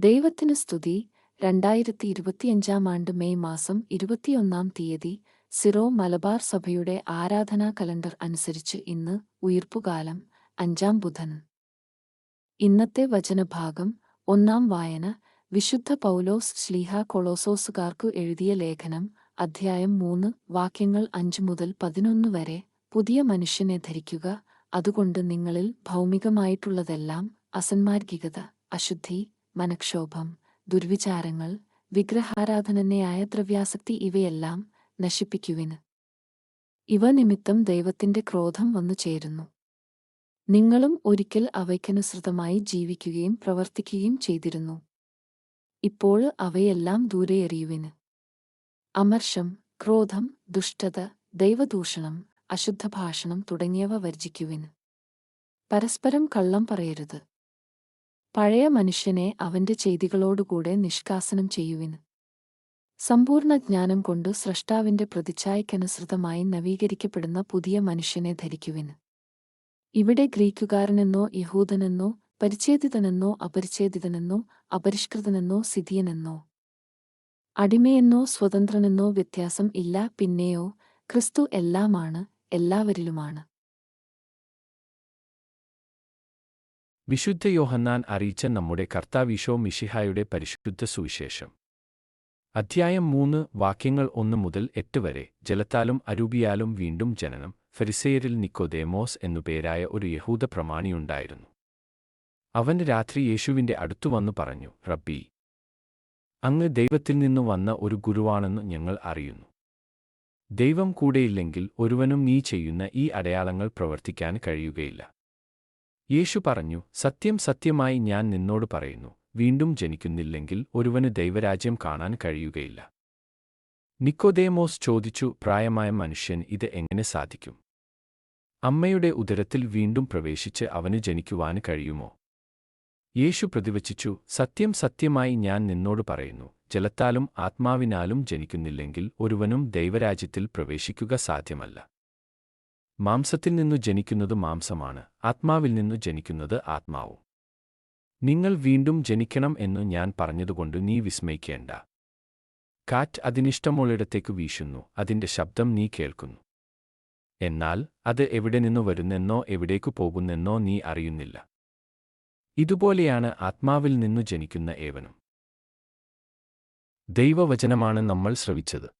ദൈവത്തിന് സ്തുതി. രണ്ടായിരത്തി ഇരുപത്തിയഞ്ചാം ആണ്ട് മെയ് മാസം ഇരുപത്തിയൊന്നാം തീയതി സിറോ മലബാർ സഭയുടെ ആരാധനാ കലണ്ടർ അനുസരിച്ച് ഇന്ന് ഉയർപ്പുകാലം അഞ്ചാം ബുധൻ. ഇന്നത്തെ വചനഭാഗം ഒന്നാം വായന. വിശുദ്ധ പൗലോസ് ശ്ലീഹ കൊളോസോസുകാർക്കു എഴുതിയ ലേഖനം അധ്യായം മൂന്ന് വാക്യങ്ങൾ അഞ്ച് മുതൽ പതിനൊന്ന് വരെ. പുതിയ മനുഷ്യനെ ധരിക്കുക. അതുകൊണ്ട് നിങ്ങളിൽ ഭൗമികമായിട്ടുള്ളതെല്ലാം അസന്മാർഗികത അശുദ്ധി മനക്ഷോഭം ദുർവിചാരങ്ങൾ വിഗ്രഹാരാധനന്യായ ദ്രവ്യാസക്തി ഇവയെല്ലാം നശിപ്പിക്കുവിന്. ഇവ നിമിത്തം ദൈവത്തിന്റെ ക്രോധം വന്നു ചേരുന്നു. നിങ്ങളും ഒരിക്കൽ അവയ്ക്കനുസൃതമായി ജീവിക്കുകയും പ്രവർത്തിക്കുകയും ചെയ്തിരുന്നു. ഇപ്പോൾ അവയെല്ലാം ദൂരെ എറിയുവിന് അമർഷം ക്രോധം ദുഷ്ടത ദൈവദൂഷണം അശുദ്ധഭാഷണം തുടങ്ങിയവ വർജിക്കുവിന് പരസ്പരം കള്ളം പറയരുത്. പഴയ മനുഷ്യനെ അവന്റെ ചെയ്തികളോടുകൂടെ നിഷ്കാസനം ചെയ്യുവിൻ. സമ്പൂർണ ജ്ഞാനം കൊണ്ട് സ്രഷ്ടാവിന്റെ പ്രതിച്ഛായക്കനുസൃതമായി നവീകരിക്കപ്പെടുന്ന പുതിയ മനുഷ്യനെ ധരിക്കുവിന് ഇവിടെ ഗ്രീക്കുകാരനെന്നോ യഹൂദനെന്നോ പരിച്ഛേദിതനെന്നോ അപരിച്ഛേദിതനെന്നോ അപരിഷ്കൃതനെന്നോ സിതിയനെന്നോ അടിമയെന്നോ സ്വതന്ത്രനെന്നോ വ്യത്യാസം ഇല്ല പിന്നെയോ ക്രിസ്തു എല്ലാമാണ് എല്ലാവരിലുമാണ്. വിശുദ്ധ യോഹന്നാൻ അറിയിച്ച നമ്മുടെ കർത്താവിശോ മിഷിഹായുടെ പരിശുദ്ധ സുവിശേഷം. അധ്യായം മൂന്ന് വാക്യങ്ങൾ ഒന്ന് മുതൽ എട്ട് വരെ. ജലത്താലും അരൂപിയാലും വീണ്ടും ജനനം. ഫെരിസേരിൽ നിക്കോദേമോസ് എന്നുപേരായ ഒരു യഹൂദ പ്രമാണിയുണ്ടായിരുന്നു. അവൻ രാത്രി യേശുവിന്റെ അടുത്തു വന്നു പറഞ്ഞു റബ്ബി അങ്ങ് ദൈവത്തിൽ നിന്നു വന്ന ഒരു ഗുരുവാണെന്ന് ഞങ്ങൾ അറിയുന്നു. ദൈവം കൂടെയില്ലെങ്കിൽ ഒരുവനും നീ ചെയ്യുന്ന ഈ അടയാളങ്ങൾ പ്രവർത്തിക്കാൻ കഴിയുകയില്ല. യേശു പറഞ്ഞു സത്യം സത്യമായി ഞാൻ നിന്നോട് പറയുന്നു വീണ്ടും ജനിക്കുന്നില്ലെങ്കിൽ ഒരുവന് ദൈവരാജ്യം കാണാൻ കഴിയുകയില്ല. നിക്കോദേമോസ് ചോദിച്ചു പ്രായമായ മനുഷ്യൻ ഇത് എങ്ങനെ സാധിക്കും? അമ്മയുടെ ഉദരത്തിൽ വീണ്ടും പ്രവേശിച്ച് അവന് ജനിക്കുവാന് കഴിയുമോ? യേശു പ്രതിവചിച്ചു സത്യം സത്യമായി ഞാൻ നിന്നോട് പറയുന്നു ജലത്താലും ആത്മാവിനാലും ജനിക്കുന്നില്ലെങ്കിൽ ഒരുവനും ദൈവരാജ്യത്തിൽ പ്രവേശിക്കുക സാധ്യമല്ല. മാംസത്തിൽ നിന്നു ജനിക്കുന്നത് മാംസമാണ് ആത്മാവിൽ നിന്നു ജനിക്കുന്നത് ആത്മാവും. നിങ്ങൾ വീണ്ടും ജനിക്കണം എന്നു ഞാൻ പറഞ്ഞതുകൊണ്ട് നീ വിസ്മയിക്കേണ്ട. കാറ്റ് അതിനിഷ്ടമുള്ളിടത്തേക്ക് വീശുന്നു അതിന്റെ ശബ്ദം നീ കേൾക്കുന്നു. എന്നാൽ അത് എവിടെ നിന്നു വരുന്നെന്നോ എവിടേക്കു പോകുന്നെന്നോ നീ അറിയുന്നില്ല. ഇതുപോലെയാണ് ആത്മാവിൽ നിന്നു ജനിക്കുന്ന ഏവനും. ദൈവവചനമാണ് നമ്മൾ ശ്രവിച്ചത്.